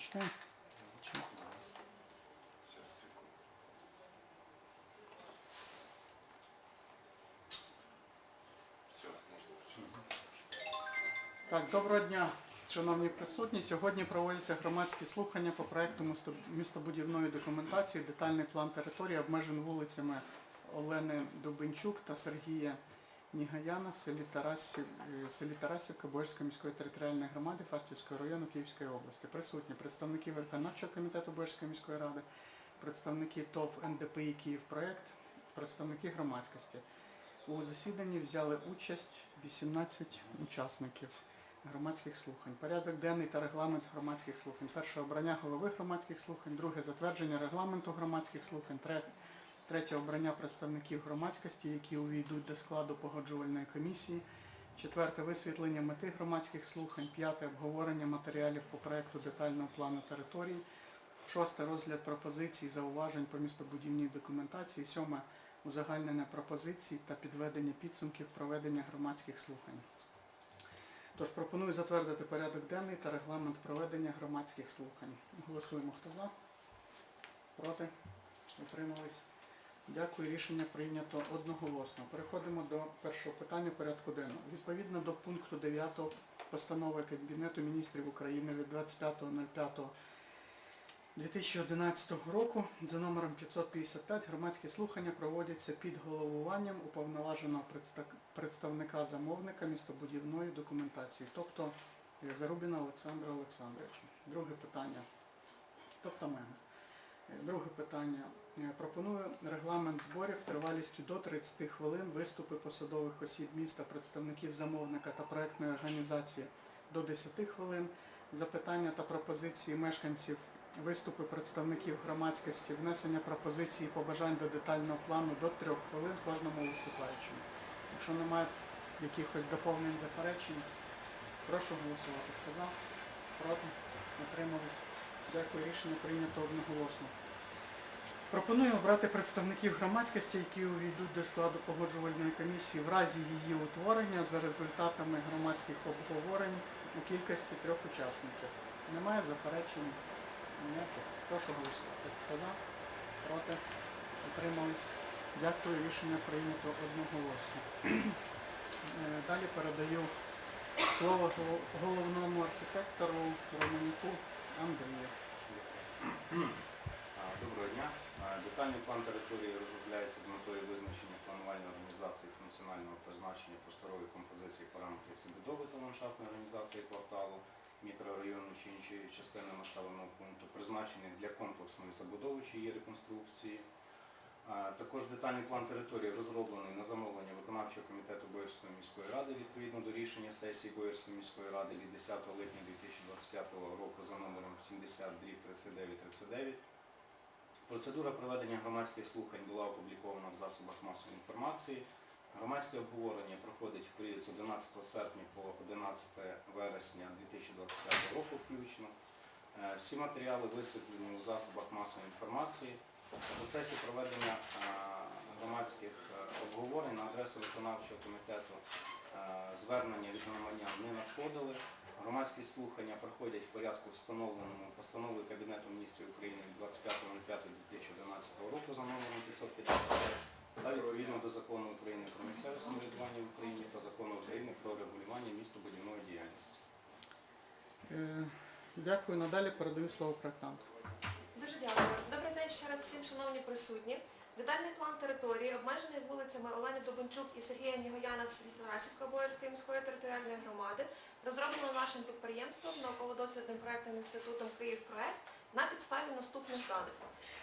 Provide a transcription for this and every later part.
Почнемо? Так, доброго дня, шановні присутні. Сьогодні проводяться громадські слухання по проекту містобудівної документації, детальний план території обмежен вулицями Олени Дубенчук та Сергія Нігаяна в селі, Тарасів, е, селі Тарасівка Боярської міської територіальної громади Фастівського району Київської області. Присутні представники виконавчого комітету Боярської міської ради, представники ТОВ НДПІ Київпроект, представники громадськості. У засіданні взяли участь 18 учасників громадських слухань. Порядок денний та регламент громадських слухань. Перше обрання голови громадських слухань, друге затвердження регламенту громадських слухань, тре- третє обрання представників громадськості, які увійдуть до складу погоджувальної комісії. Четверте висвітлення мети громадських слухань, п'яте обговорення матеріалів по проекту детального плану території, шосте розгляд пропозицій, зауважень по містобудівній документації, сьоме узагальнення пропозицій та підведення підсумків проведення громадських слухань. Тож пропоную затвердити порядок денний та регламент проведення громадських слухань. Голосуємо. Хто за? Проти? Утримались? Дякую. Рішення прийнято одноголосно. Переходимо до першого питання порядку денного. Відповідно до пункту 9 постанови Кабінету міністрів України від 25.05 2011 року за номером 555 громадські слухання проводяться під головуванням уповноваженого представника замовника містобудівної документації, тобто Зарубіна Олександра Олександровича. Друге питання, тобто мене. Друге питання. Е, Пропоную регламент зборів тривалістю до 30 хвилин, виступи посадових осіб міста, представників замовника та проектної організації до 10 хвилин, запитання та пропозиції мешканців, виступи представників громадськості, внесення пропозицій і побажань до детального плану до 3 хвилин кожному виступаючому. Якщо немає якихось доповнень заперечень, прошу голосувати. Хто за? Проти? Утримались? Дякую. Рішення прийнято одноголосно. Пропоную обрати представників громадськості, які увійдуть до складу погоджувальної комісії в разі її утворення за результатами громадських обговорень у кількості трьох учасників. Немає заперечень ніяких. Прошу голосувати. Хто за? Проти? Утримались? Дякую. Рішення прийнято одноголосно. Е, Далі передаю слово головному архітектору Романюку Андрію. А, Доброго дня. Детальний план території розробляється з метою визначення планування організації функціонального призначення просторової композиції параметрів забудови та ландшафтної організації кварталу, мікрорайону чи іншої частини населеного пункту, призначених для комплексної забудови чи її реконструкції. Також детальний план території розроблений на замовлення виконавчого комітету Боярської міської ради відповідно до рішення сесії Боярської міської ради від 10 липня 2025 року за номером 70 39 39 Процедура проведення громадських слухань була опублікована в засобах масової інформації. Громадське обговорення проходить в період з 11 серпня по 11 вересня 2025 року включно. Е, Всі матеріали висвітлені у засобах масової інформації. В процесі проведення е, громадських е, обговорень на адресу виконавчого комітету е, звернення від громадян не надходили. Громадські слухання проходять в порядку встановленому постановою Кабінету міністрів України 25.05.2011 року за номером 555 та відповідно до закону України про місцеве самоврядування в Україні та закону України про регулювання містобудівної діяльності. Е, Дякую. Надалі передаю слово проектанту. Дуже дякую. Добрий день ще раз всім, шановні присутні. Детальний план території, обмежений вулицями Олени Дубенчук і Сергія Нігояна в селі Тарасівка Боярської міської територіальної громади, розроблено нашим підприємством, науково-дослідним проектним інститутом «Київпроект» на підставі наступних даних.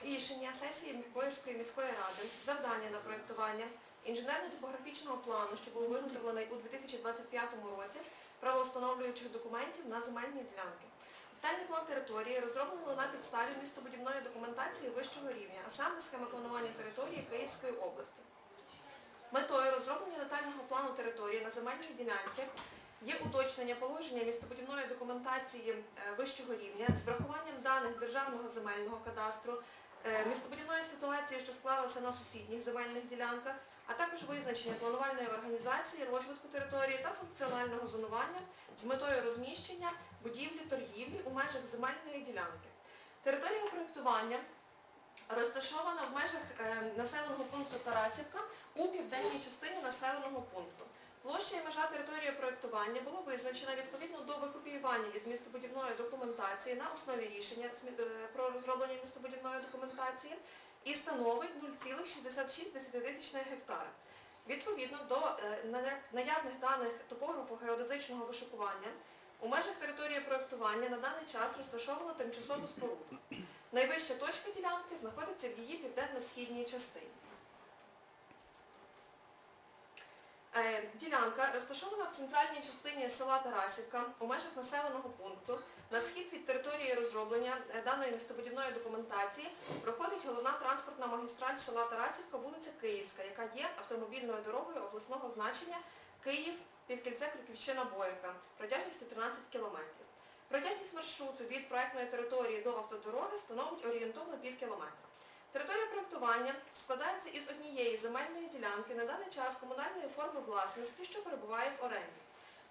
Рішення сесії Боярської міської ради, завдання на проєктування, інженерно-топографічного плану, що був виготовлений у 2025 році, правоустановлюючих документів на земельні ділянки. Детальний план території розроблено на підставі містобудівної документації вищого рівня, а саме схеми планування території Київської області. Метою розроблення детального плану території на земельній ділянці є уточнення положення містобудівної документації е, вищого рівня з врахуванням даних Державного земельного кадастру, е, містобудівної ситуації, що склалася на сусідніх земельних ділянках, а також визначення планувальної організації, розвитку території та функціонального зонування з метою розміщення будівлі торгівлі у межах земельної ділянки. Територія проєктування розташована в межах е, населеного пункту Тарасівка у південній частині населеного пункту. Площа і межа території проєктування було визначено відповідно до викопіювання із містобудівної документації на основі рішення е, про розроблення містобудівної документації і становить 0,66 гектара. Відповідно до е, наявних даних топографу геодезичного вишукування, у межах території проєктування на даний час розташовано тимчасову споруду. Найвища точка ділянки знаходиться в її південно-східній частині. Ділянка розташована в центральній частині села Тарасівка у межах населеного пункту. На схід від території розроблення е, даної містобудівної документації проходить головна транспортна магістраль села Тарасівка, вулиця Київська, яка є автомобільною дорогою обласного значення Київ, півкільце Крюківщина Боярка, протяжністю 13 кілометрів. Протяжність маршруту від проектної території до автодороги становить орієнтовно пів кілометра. Територія проектування складається із однієї земельної ділянки на даний час комунальної форми власності, що перебуває в оренді.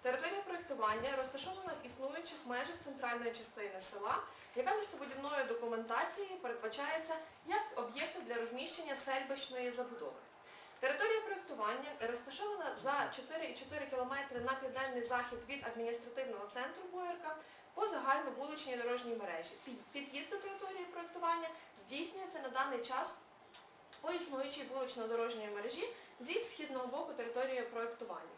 Територія проектування розташована в існуючих межах центральної частини села, яка містобудівною документацією передбачається як об'єкти для розміщення сельбачної забудови. Територія проектування розташована за 4,4 км на південний захід від адміністративного центру Боярка по загальновуличній дорожній мережі. Під'їзд до території проектування здійснюється на даний час по існуючій вулично-дорожньої мережі зі східного боку території проектування.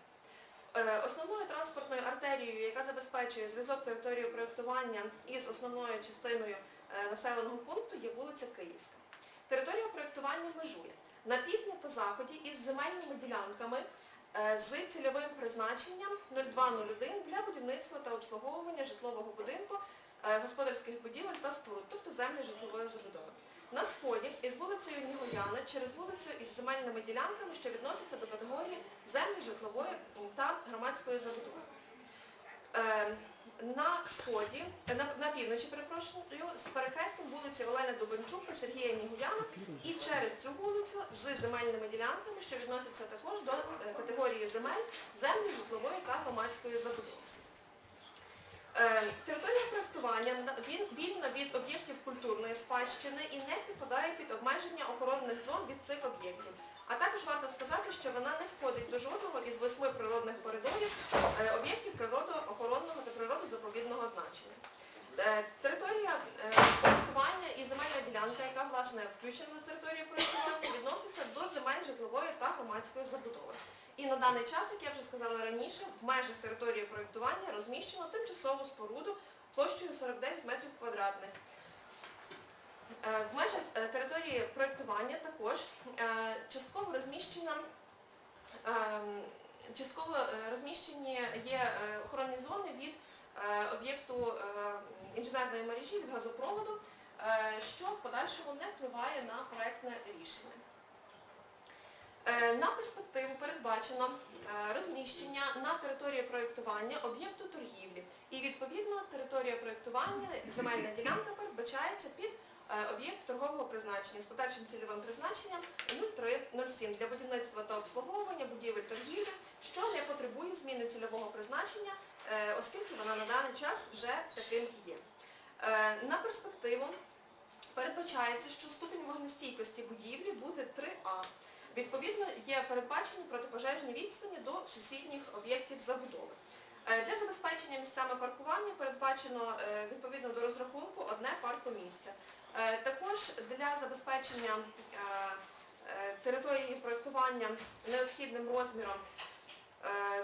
Е, Основною транспортною артерією, яка забезпечує зв'язок території проектування із основною частиною е, населеного пункту, є вулиця Київська. Територія проектування межує на півдні та заході із земельними ділянками е, з цільовим призначенням 0201 для будівництва та обслуговування житлового будинку, е, господарських будівель та споруд, тобто землі житлової забудови. На сході із вулицею Нігояна через вулицю із земельними ділянками, що відносяться до категорії землі житлової та громадської забудови. На сході, е, на, на півночі, перепрошую, з перехрестям вулиці Олени Дубенчук та Сергія Нігуяна і через цю вулицю з земельними ділянками, що відносяться також до е, категорії земель землі житлової та громадської забудови. Е, Територія проектування вільна від об'єктів культурної спадщини і не підпадає під обмеження охоронних зон від цих об'єктів. А також варто сказати, що вона не входить до жодного із восьми природних коридорів е, об'єктів природоохоронного та природозаповідного значення. Е, Територія е, проектування і земельна ділянка, яка власне включена до території проектування, відноситься до земель житлової та громадської забудови. І на даний час, як я вже сказала раніше, в межах території проєктування розміщено тимчасову споруду площею 49 метрів квадратних. Е, В межах е, території проєктування також е, частково розміщена частково розміщені є охоронні зони від об'єкту інженерної мережі від газопроводу, що в подальшому не впливає на проектне рішення. На перспективу передбачено розміщення на території проєктування об'єкту торгівлі. І відповідно територія проєктування, земельна ділянка передбачається під об'єкт торгового призначення з подальшим цільовим призначенням 0307 для будівництва та обслуговування будівель торгівлі, що не потребує зміни цільового призначення, е, оскільки вона на даний час вже таким є. Е, На перспективу передбачається, що ступінь вогнестійкості будівлі буде 3А. Відповідно, є передбачені протипожежні відстані до сусідніх об'єктів забудови. Е, Для забезпечення місцями паркування передбачено е, відповідно до розрахунку одне паркомісце. Е, Також для забезпечення е, е, території проєктування необхідним розміром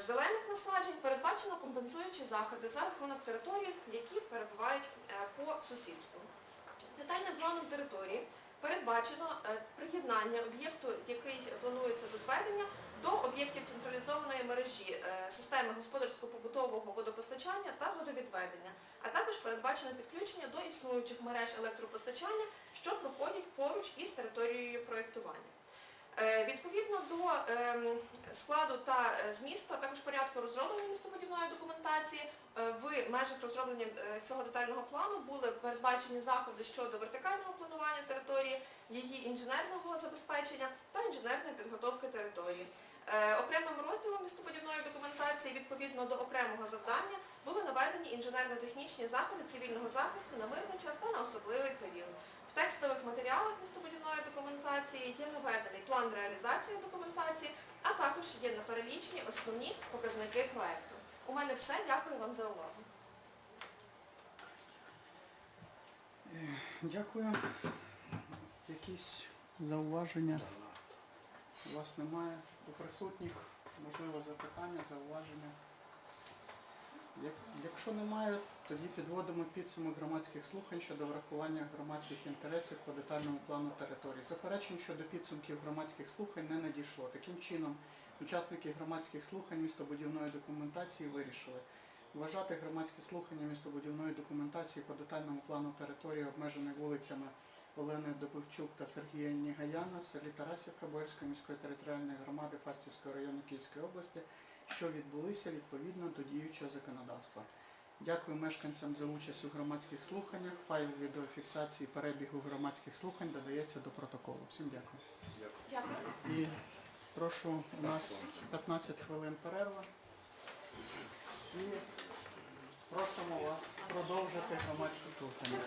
зелених насаджень передбачено компенсуючі заходи за рахунок територій, які перебувають по сусідству. Детальним планом території передбачено приєднання об'єкту, який планується до зведення, до об'єктів централізованої мережі е, системи господарсько-побутового водопостачання та водовідведення, а також передбачено підключення до існуючих мереж електропостачання, що проходять поруч із територією проєктування. Е, Відповідно до ем, складу та е, змісту, а також порядку розроблення містобудівної документації, е, в межах розроблення цього детального плану були передбачені заходи щодо вертикального планування території, її інженерного забезпечення та інженерної підготовки території. Окремим розділом містобудівної документації відповідно до окремого завдання були наведені інженерно-технічні заходи цивільного захисту на мирний час та на особливий період. Текстових матеріалах містобудівної документації є наведений план реалізації документації, а також є на перелічені основні показники проекту. У мене все. Дякую вам за увагу. Дякую. Якісь зауваження у вас немає? У присутніх, можливо, запитання, зауваження? Як- Якщо немає, тоді підводимо підсумок громадських слухань щодо врахування громадських інтересів по детальному плану території. Заперечень щодо підсумків громадських слухань не надійшло. Таким чином, учасники громадських слухань містобудівної документації вирішили вважати громадські слухання містобудівної документації по детальному плану території, обмеженої вулицями Олени Добивчук та Сергія Нігаяна в селі Тарасівка Боярської міської територіальної громади Фастівського району Київської області, що відбулися відповідно до діючого законодавства. Дякую мешканцям за участь у громадських слуханнях. Файл відеофіксації перебігу громадських слухань додається до протоколу. Всім дякую. Дякую. І прошу у нас 15 хвилин перерва. І просимо вас продовжити громадські слухання.